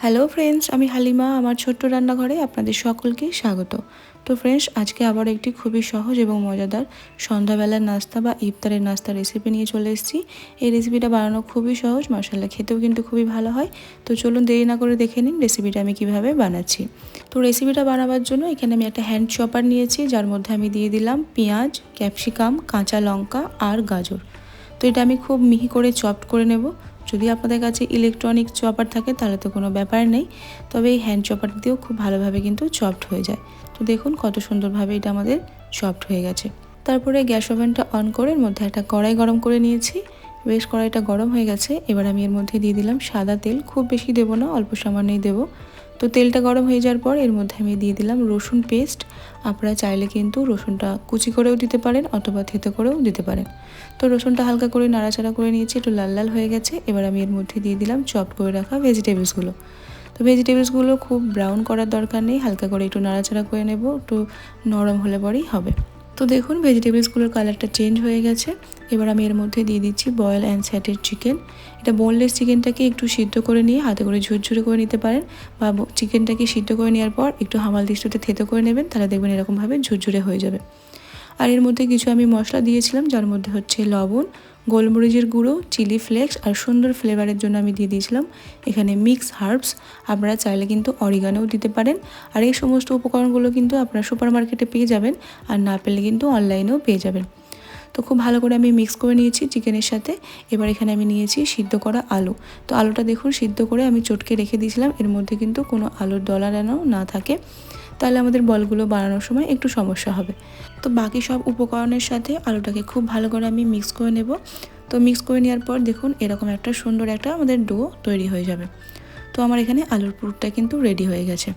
Hello friends, আমি হালিমা, আমার ছোট্ট রান্নাঘরে আপনাদের সকলকে স্বাগত। তো ফ্রেন্ডস, আজকে আবার একটি খুবই সহজ এবং মজাদার সন্ধ্যাবেলার নাস্তা বা ইফতারের নাস্তা রেসিপি নিয়ে চলে এসেছি। এই রেসিপিটা বানানো খুবই সহজ মশালা খেতেও কিন্তু খুবই ভালো হয়। তো চলুন দেরি না করে দেখে নিন রেসিপিটা আমি কীভাবে বানাচ্ছি। তো রেসিপিটা বানাবার জন্য এখানে আমি একটা হ্যান্ড চপার নিয়েছি, যার মধ্যে আমি দিয়ে দিলাম পেঁয়াজ ক্যাপসিকাম কাঁচা লঙ্কা আর গাজর। তো এটা আমি খুব মিহি করে চপড করে নেব। যদি আপনাদের কাছে ইলেকট্রনিক চপার থাকে, তাহলে তো কোনো ব্যাপার নেই। তবে এই হ্যান্ড চপার দিয়েও খুব ভালোভাবে কিন্তু চপড হয়ে যায়। তো দেখুন কত সুন্দরভাবে এটা আমাদের চপড হয়ে গেছে। তারপরে গ্যাস ওভেনটা অন করে এর মধ্যে একটা কড়াই গরম করে নিয়েছি। বেশ কড়াইটা গরম হয়ে গেছে। এবার আমি এর মধ্যে দিয়ে দিলাম সাদা তেল। খুব বেশি দেবো না, অল্প সামান্যই দেবো। তো তেলটা গরম হয়ে যাওয়ার পর এর মধ্যে আমি দিয়ে দিলাম রসুন পেস্ট। আপনারা চাইলে কিন্তু রসুনটা কুচি করেও দিতে পারেন অথবা থেতে করেও দিতে পারেন। তো রসুনটা হালকা করে নাড়াচাড়া করে নিয়েছি, একটু লাল লাল হয়ে গেছে। এবার আমি এর মধ্যে দিয়ে দিলাম চপ করে রাখা ভেজিটেবলসগুলো তো ভেজিটেবলসগুলো খুব ব্রাউন করার দরকার নেই, হালকা করে একটু নাড়াচাড়া করে নেব, একটু নরম হলে পরেই হবে। তো দেখুন ভেজিটেবলসগুলোর কালারটা চেঞ্জ হয়ে গেছে। এবার আমি এর মধ্যে দিয়ে দিচ্ছি বয়েল অ্যান্ড স্যাটের চিকেন এটা বোনলেস চিকেনটাকে একটু সিদ্ধ করে নিয়ে হাতে করে ঝুরঝুরে করে নিতে পারেন বা চিকেনটাকে সিদ্ধ করে নেওয়ার পর একটু হামাল দৃষ্টিতে থেতো করে নেবেন, তাহলে দেখবেন এরকমভাবে ঝুরঝুরে হয়ে যাবে। আর এর মধ্যে কিছু আমি মশলা দিয়েছিলাম, যার মধ্যে হচ্ছে লবণ, গোলমরিচের গুঁড়ো, চিলি ফ্লেক্স আর সুন্দর ফ্লেভারের জন্য আমি দিয়ে দিয়েছিলাম এখানে মিক্স হার্বস। আপনারা চাইলে কিন্তু অরিগানোও দিতে পারেন। আর এই সমস্ত উপকরণগুলো কিন্তু আপনারা সুপার মার্কেটে পেয়ে যাবেন আর না পেলে কিন্তু অনলাইনেও পেয়ে যাবেন। তো খুব ভালো করে আমি মিক্স করে নিয়েছি চিকেনের সাথে। এবার এখানে আমি নিয়েছি সিদ্ধ করা আলু। তো আলুটা দেখুন সিদ্ধ করে আমি চটকে রেখে দিয়েছিলাম। এর মধ্যে কিন্তু কোনো আলুর দলা যেন না থাকে। তাহলে আমাদের বলগুলো বানানোর সময় একটু সমস্যা হবে। তো বাকি সব উপকরণের সাথে আলুটাকে খুব ভালো করে আমি মিক্স করে নেব। তো মিক্স করে নেওয়ার পর দেখুন এরকম একটা সুন্দর একটা আমাদের ডো তৈরি হয়ে যাবে। তো আমার এখানে আলুর পুরটা কিন্তু রেডি হয়ে গেছে।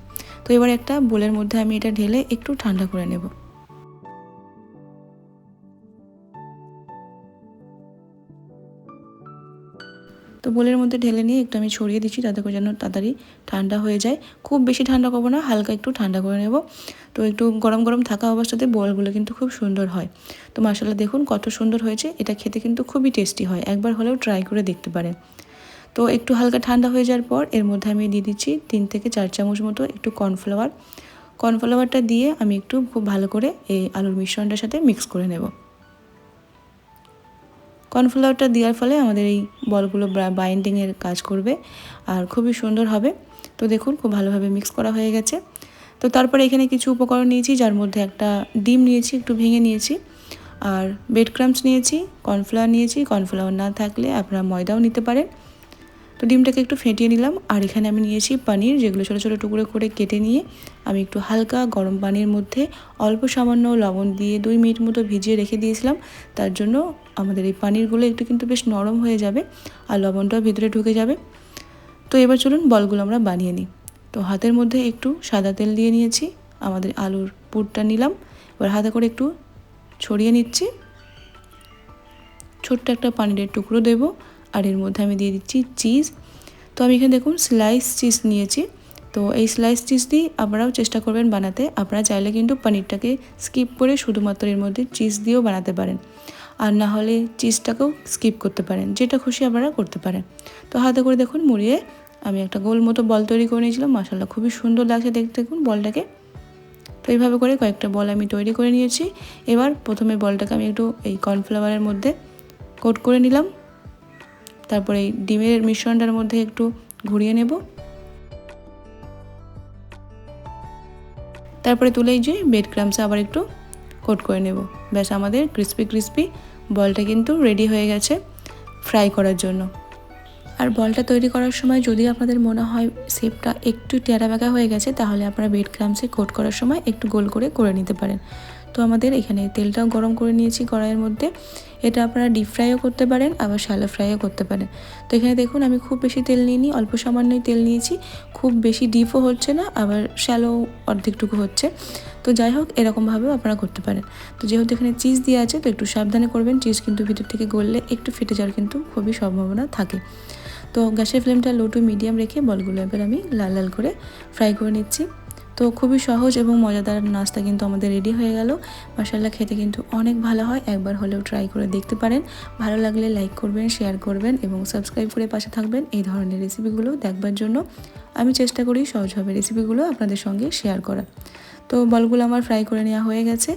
তো এবার একটা বোলের মধ্যে আমি এটা ঢেলে একটু ঠান্ডা করে নেব। তো বোলের মধ্যে ঢেলে নিয়ে একটু আমি ছড়িয়ে দিচ্ছি তাতে করে যেন তাড়াতাড়ি ঠান্ডা হয়ে যায়। খুব বেশি ঠান্ডা করব না, হালকা একটু ঠান্ডা করে নেব। তো একটু গরম গরম থাকা অবস্থাতে বলগুলো কিন্তু খুব সুন্দর হয়। তো মশলা দেখুন কত সুন্দর হয়েছে, এটা খেতে কিন্তু খুবই টেস্টি হয়, একবার হলেও ট্রাই করে দেখতে পারেন। তো একটু হালকা ঠান্ডা হয়ে যাওয়ার পর এর মধ্যে আমি দিয়ে দিচ্ছি তিন থেকে চার চামচ মতো একটু কর্নফ্লাওয়ার। কর্নফ্লাওয়ারটা দিয়ে আমি একটু খুব ভালো করে এই আলুর মিশ্রণটার সাথে মিক্স করে নেব। কর্নফ্লাওয়ারটা দেওয়ার ফলে আমাদের এই বলগুলো বাইন্ডিংয়ের কাজ করবে আর খুবই সুন্দর হবে। তো দেখুন, খুব ভালোভাবে মিক্স করা হয়ে গেছে। তো তারপরে এখানে কিছু উপকরণ নিয়েছি, যার মধ্যে একটা ডিম নিয়েছি, একটু ভেঙে নিয়েছি। আর বেড ক্রামস নিয়েছি কর্নফ্লাওয়ার নিয়েছি। কর্নফ্লাওয়ার না থাকলে আপনারা ময়দাও নিতে পারেন। তো ডিমটাকে একটু ফেটিয়ে নিলাম। আর এখানে আমি নিয়েছি পনির যেগুলো ছোটো ছোটো টুকরো করে কেটে নিয়ে আমি একটু হালকা গরম পানির মধ্যে অল্প সামান্য লবণ দিয়ে দুই মিনিট মতো ভিজিয়ে রেখে দিয়েছিলাম। তার জন্য আমাদের এই পানিরগুলো একটু কিন্তু বেশ নরম হয়ে যাবে আর লবণটাও ভিতরে ঢুকে যাবে। তো এবার চলুন বলগুলো আমরা বানিয়ে নিই। তো হাতের মধ্যে একটু সাদা তেল দিয়ে নিয়েছি, আমাদের আলুর পুরটা নিলাম। এবার হাতে করে একটু ছড়িয়ে নিচ্ছি। ছোট্ট একটা পানিরের টুকরো দেবো আর এর মধ্যে আমি দিয়ে দিচ্ছি চিজ। তো আমি এখানে দেখুন স্লাইস চিজ নিয়েছি। তো এই স্লাইস চিজ দিয়ে আপনারাও চেষ্টা করবেন বানাতে। আপনারা চাইলে কিন্তু পনিরটাকে স্কিপ করে শুধুমাত্র এর মধ্যে চিজ দিয়েও বানাতে পারেন। আর না হলে চিজটাকেও স্কিপ করতে পারেন, যেটা খুশি আপনারা করতে পারেন। তো হাতে করে দেখুন, মুড়িয়ে আমি একটা গোল মতো বল তৈরি করে নিয়েছিলাম মশালা খুবই সুন্দর লাগছে দেখতে, দেখুন বলটাকে। তো এইভাবে করে কয়েকটা বল আমি তৈরি করে নিয়েছি। এবার প্রথমে বলটাকে আমি একটু এই কর্নফ্লাওয়ারের মধ্যে কোট করে নিলাম। তারপরে এই ডিমের মিশ্রণটার মধ্যে একটু ঘুরিয়ে নেব। তারপরে তুলেই যে বেড ক্রামসে আবার একটু কোট করে নেব। ব্যাস, আমাদের ক্রিসপি ক্রিসপি বলটা কিন্তু রেডি হয়ে গেছে ফ্রাই করার জন্য। আর বলটা তৈরি করার সময় যদি আপনাদের মনে হয় শেপটা একটু টেরা বেঁকা হয়ে গেছে, তাহলে আপনারা বেড ক্রামসে কোট করার সময় একটু গোল করে করে নিতে পারেন। তো আমাদের এখানে তেলটাও গরম করে নিয়েছি কড়াইয়ের মধ্যে। এটা আপনারা ডিপ ফ্রাইও করতে পারেন, আবার শ্যালো ফ্রাইও করতে পারেন। তো এখানে দেখুন, আমি খুব বেশি তেল নিইনি, অল্প সামান্যই তেল নিয়েছি। খুব বেশি ডিপও হচ্ছে না, আবার শ্যালো অর্ধেকটুকু হচ্ছে। তো যাই হোক, এরকমভাবেও আপনারা করতে পারেন। তো যেহেতু এখানে চিজ দিয়ে আছে, তো একটু সাবধানে করবেন। চিজ কিন্তু ভিতর থেকে গললে একটু ফেটে যাওয়ার কিন্তু খুবই সম্ভাবনা থাকে। তো গ্যাসের ফ্লেমটা লো টু মিডিয়াম রেখে বলগুলো এবার আমি লাল লাল করে ফ্রাই করে নিচ্ছি। তো খুবই সহজ এবং মজাদার নাস্তা কিন্তু আমাদের রেডি হয়ে গেল। মশালা খেতে কিন্তু অনেক ভালো হয়, একবার হলেও ট্রাই করে দেখতে পারেন। ভালো লাগলে লাইক করবেন শেয়ার করবেন এবং সাবস্ক্রাইব করে পাশে থাকবেন এই ধরনের রেসিপিগুলো দেখবার জন্য। আমি চেষ্টা করি সহজভাবে রেসিপিগুলো আপনাদের সঙ্গে শেয়ার করার। তো বলগুলো আমার ফ্রাই করে নেওয়া হয়ে গেছে।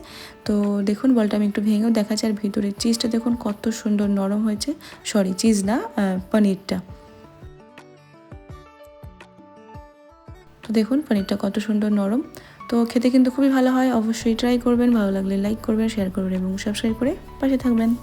তো দেখুন বলটা আমি একটু ভেঙেও দেখাচ্ছি আর ভিতরের চিজটা দেখুন কত সুন্দর নরম হয়েছে। সরি চিজ না পনিরটা তো দেখুন, পনিরটা কত সুন্দর নরম। তো খেতে কিন্তু খুবই ভালো হয়। অবশ্যই ট্রাই করবেন। ভালো লাগলে লাইক করবেন শেয়ার করবেন এবং সাবস্ক্রাইব করে পাশে থাকবেন।